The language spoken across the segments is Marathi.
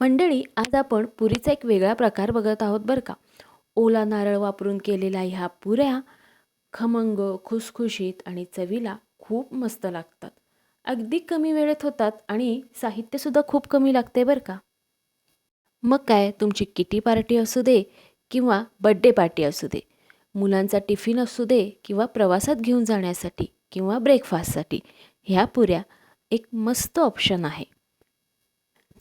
मंडळी आज आपण पुरीचा एक वेगळा प्रकार बघत आहोत बरं का. ओला नारळ वापरून केलेल्या ह्या पुऱ्या खमंग खुसखुशीत आणि चवीला खूप मस्त लागतात. अगदी कमी वेळेत होतात आणि साहित्यसुद्धा खूप कमी लागते बरं का. मग काय तुमची किटी पार्टी असू दे किंवा बड्डे पार्टी असू दे मुलांचा टिफिन असू दे किंवा प्रवासात घेऊन जाण्यासाठी किंवा ब्रेकफास्टसाठी ह्या पुऱ्या एक मस्त ऑप्शन आहे.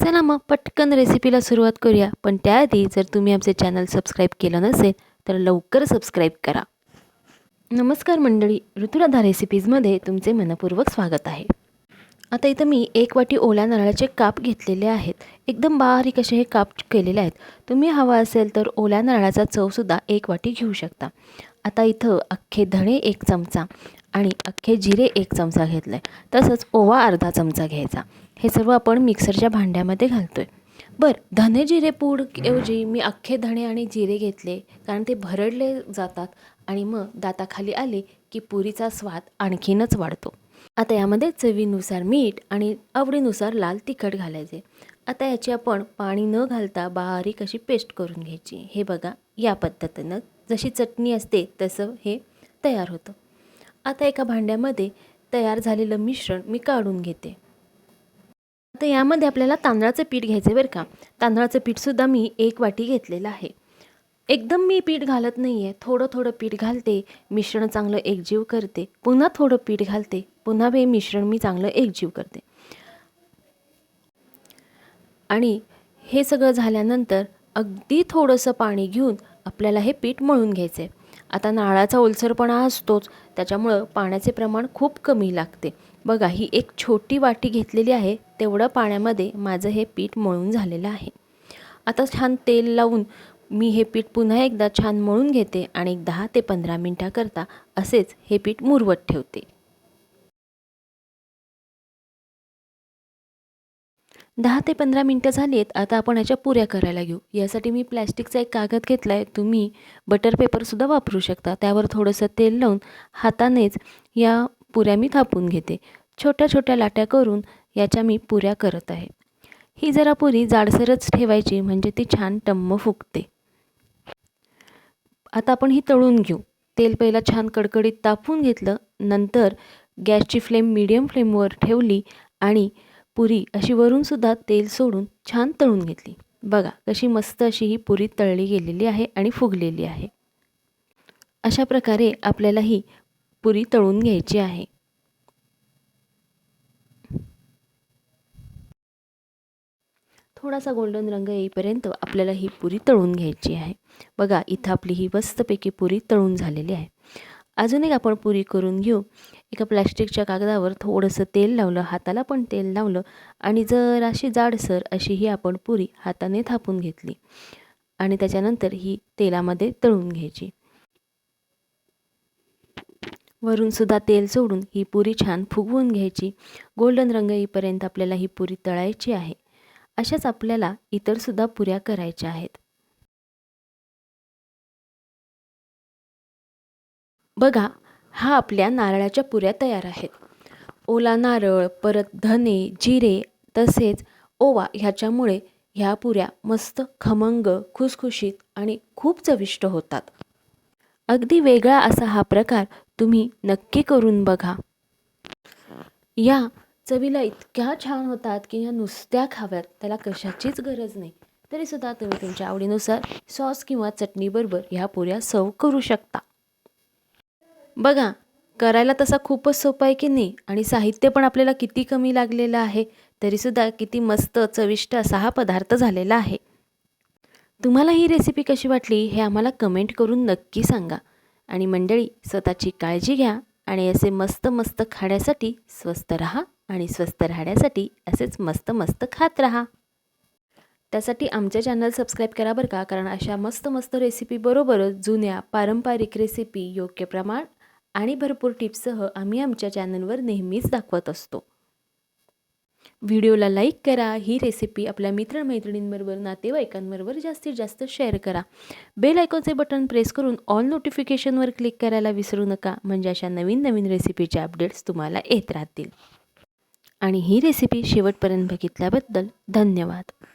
चला मग पटकन रेसिपीला सुरुवात करूया. पण त्याआधी जर तुम्ही आमचे चॅनल सबस्क्राईब केलं नसेल तर लवकर सबस्क्राईब करा. नमस्कार मंडळी ऋतुराधा रेसिपीजमध्ये तुमचे मनपूर्वक स्वागत आहे. आता इथं मी एक वाटी ओल्या नारळाचे काप घेतलेले आहेत. एकदम बारीक असे हे काप केलेले आहेत. तुम्ही हवा असेल तर ओल्या नारळाचा चवसुद्धा एक वाटी घेऊ शकता. आता इथं अख्खे धणे एक चमचा आणि अख्खे जिरे एक चमचा घेतलं आहे तसंच ओवा अर्धा चमचा घ्यायचा. हे सर्व आपण मिक्सरच्या भांड्यामध्ये घालतो आहे बरं धने जिरे पूड ऐवजी मी अख्खे धणे आणि जिरे घेतले कारण ते भरडले जातात आणि मग दाताखाली आले की पुरीचा स्वाद आणखीनच वाढतो. आता यामध्ये चवीनुसार मीठ आणि आवडीनुसार लाल तिखट घालायचे. आता याची आपण पाणी न घालता बारीक अशी पेस्ट करून घ्यायची. हे बघा या पद्धतीनं जशी चटणी असते तसं हे तयार होतं. आता एका भांड्यामध्ये तयार झालेलं मिश्रण मी काढून घेते. आता यामध्ये आपल्याला तांदळाचं पीठ घ्यायचं आहे बरं का. तांदळाचं पीठसुद्धा मी एक वाटी घेतलेलं आहे. एकदम मी पीठ घालत नाही आहे थोडं थोडं पीठ घालते. मिश्रण चांगलं एकजीव करते. पुन्हा थोडं पीठ घालते. पुन्हा हे मिश्रण मी चांगलं एकजीव करते. आणि हे सगळं झाल्यानंतर अगदी थोडंसं पाणी घेऊन आपल्याला हे पीठ मळून घ्यायचं आहे आता नाळाचा ओलसरपणा असतोच. त्याच्यामुळं पाण्याचे प्रमाण खूप कमी लागते. बघा ही एक छोटी वाटी घेतलेली आहे. तेवढं पाण्यामध्ये माझं हे पीठ मळून झालेलं आहे. आता छान तेल लावून मी हे पीठ पुन्हा एकदा छान मळून घेते आणि एक दहा ते पंधरा मिनटाकरता असेच हे पीठ मुरवत ठेवते. दहा ते पंधरा मिनटं झाली आहेत आता आपण ह्याच्या पुऱ्या करायला घेऊ. यासाठी मी प्लॅस्टिकचा एक कागद घेतला आहे तुम्ही बटर पेपरसुद्धा वापरू शकता. त्यावर थोडंसं तेल लावून हातानेच या पुऱ्या मी थापून घेते. छोट्या छोट्या लाट्या करून याच्या मी पुऱ्या करत आहे. ही जरा पुरी जाडसरच ठेवायची म्हणजे ती छान टम्म फुगते. आता आपण ही तळून घेऊ. तेल पहिला छान कडकडीत तापून घेतलं नंतर गॅसची फ्लेम मिडियम फ्लेमवर ठेवली आणि पुरी अशी वरूनसुद्धा तेल सोडून छान तळून घेतली. बघा कशी मस्त अशी ही पुरी तळली गेलेली आहे आणि फुगलेली आहे. अशा प्रकारे आपल्याला ही पुरी तळून घ्यायची आहे. थोडासा गोल्डन रंग येईपर्यंत आपल्याला ही पुरी तळून घ्यायची आहे. बघा इथं आपली ही मस्तपैकी पुरी तळून झालेली आहे. अजून एक आपण पुरी करून घेऊ. एका प्लॅस्टिकच्या कागदावर थोडंसं तेल लावलं हाताला पण तेल लावलं आणि जर अशी जाडसर अशी ही आपण पुरी हाताने थापून घेतली आणि त्याच्यानंतर ही तेलामध्ये तळून घ्यायची. वरूनसुद्धा तेल सोडून ही पुरी छान फुगवून घ्यायची. गोल्डन रंग येईपर्यंत आपल्याला ही पुरी तळायची आहे. अशाच आपल्याला इतरसुद्धा पुऱ्या करायच्या आहेत. बघा हा आपल्या नारळाच्या पुऱ्या तयार आहेत. ओला नारळ परत धने जिरे तसेच ओवा ह्याच्यामुळे ह्या पुऱ्या मस्त खमंग खुसखुशीत आणि खूप चविष्ट होतात. अगदी वेगळा असा हा प्रकार तुम्ही नक्की करून बघा. या चवीला इतक्या छान होतात की ह्या नुसत्या खाव्यात. त्याला कशाचीच गरज नाही. तरीसुद्धा तुम्ही तुमच्या आवडीनुसार सॉस किंवा चटणीबरोबर ह्या पुऱ्या सर्व करू शकता. बघा करायला तसा खूपच सोपा आहे की नाही? आणि साहित्य पण आपल्याला किती कमी लागलेलं आहे तरीसुद्धा किती मस्त चविष्ट असा हा पदार्थ झालेला आहे. तुम्हाला ही रेसिपी कशी वाटली हे आम्हाला कमेंट करून नक्की सांगा. आणि मंडळी स्वतःची काळजी घ्या आणि असे मस्त मस्त खाण्यासाठी स्वस्त रहा आणि स्वस्त राहण्यासाठी असेच मस्त मस्त खात राहा. त्यासाठी आमचे चॅनल सबस्क्राईब करा बरं का कारण अशा मस्त मस्त रेसिपीबरोबरच जुन्या पारंपरिक रेसिपी योग्य प्रमाण आणि भरपूर टिप्ससह आम्ही आमच्या चॅनलवर नेहमीच दाखवत असतो. व्हिडिओला लाईक करा ही रेसिपी आपल्या मित्रमैत्रिणींबरोबर नातेवाईकांबरोबर जास्तीत जास्त शेअर करा. बेल आयकॉनचे बटन प्रेस करून ऑल नोटिफिकेशनवर क्लिक करायला विसरू नका म्हणजे अशा नवीन नवीन रेसिपीचे अपडेट्स तुम्हाला येत राहतील. आणि ही रेसिपी शेवटपर्यंत बघितल्याबद्दल धन्यवाद.